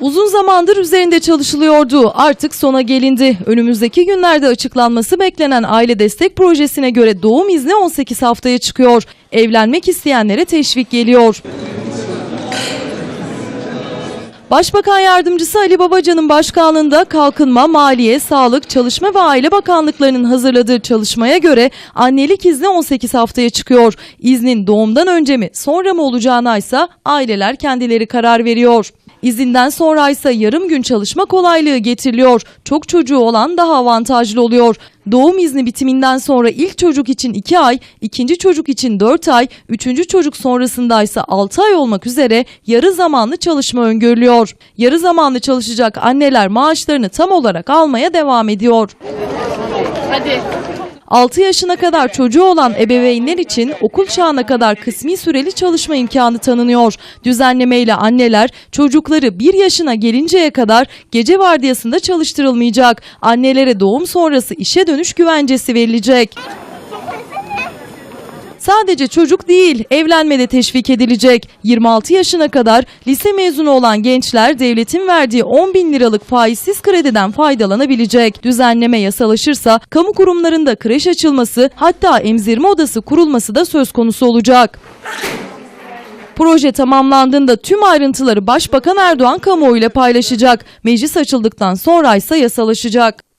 Uzun zamandır üzerinde çalışılıyordu. Artık sona gelindi. Önümüzdeki günlerde açıklanması beklenen aile destek projesine göre doğum izni 18 haftaya çıkıyor. Evlenmek isteyenlere teşvik geliyor. Başbakan Yardımcısı Ali Babacan'ın başkanlığında Kalkınma, Maliye, Sağlık, Çalışma ve Aile Bakanlıklarının hazırladığı çalışmaya göre annelik izni 18 haftaya çıkıyor. İznin doğumdan önce mi sonra mı olacağına ise aileler kendileri karar veriyor. İzinden sonra ise yarım gün çalışma kolaylığı getiriliyor. Çok çocuğu olan daha avantajlı oluyor. Doğum izni bitiminden sonra ilk çocuk için 2 ay, ikinci çocuk için 4 ay, üçüncü çocuk sonrasında ise 6 ay olmak üzere yarı zamanlı çalışma öngörülüyor. Yarı zamanlı çalışacak anneler maaşlarını tam olarak almaya devam ediyor. Hadi. 6 yaşına kadar çocuğu olan ebeveynler için okul çağına kadar kısmi süreli çalışma imkanı tanınıyor. Düzenlemeyle anneler çocukları 1 yaşına gelinceye kadar gece vardiyasında çalıştırılmayacak. Annelere doğum sonrası işe dönüş güvencesi verilecek. Sadece çocuk değil, evlenmede teşvik edilecek. 26 yaşına kadar lise mezunu olan gençler devletin verdiği 10 bin liralık faizsiz krediden faydalanabilecek. Düzenleme yasalaşırsa kamu kurumlarında kreş açılması hatta emzirme odası kurulması da söz konusu olacak. Proje tamamlandığında tüm ayrıntıları Başbakan Erdoğan kamuoyuyla paylaşacak. Meclis açıldıktan sonra ise yasalaşacak.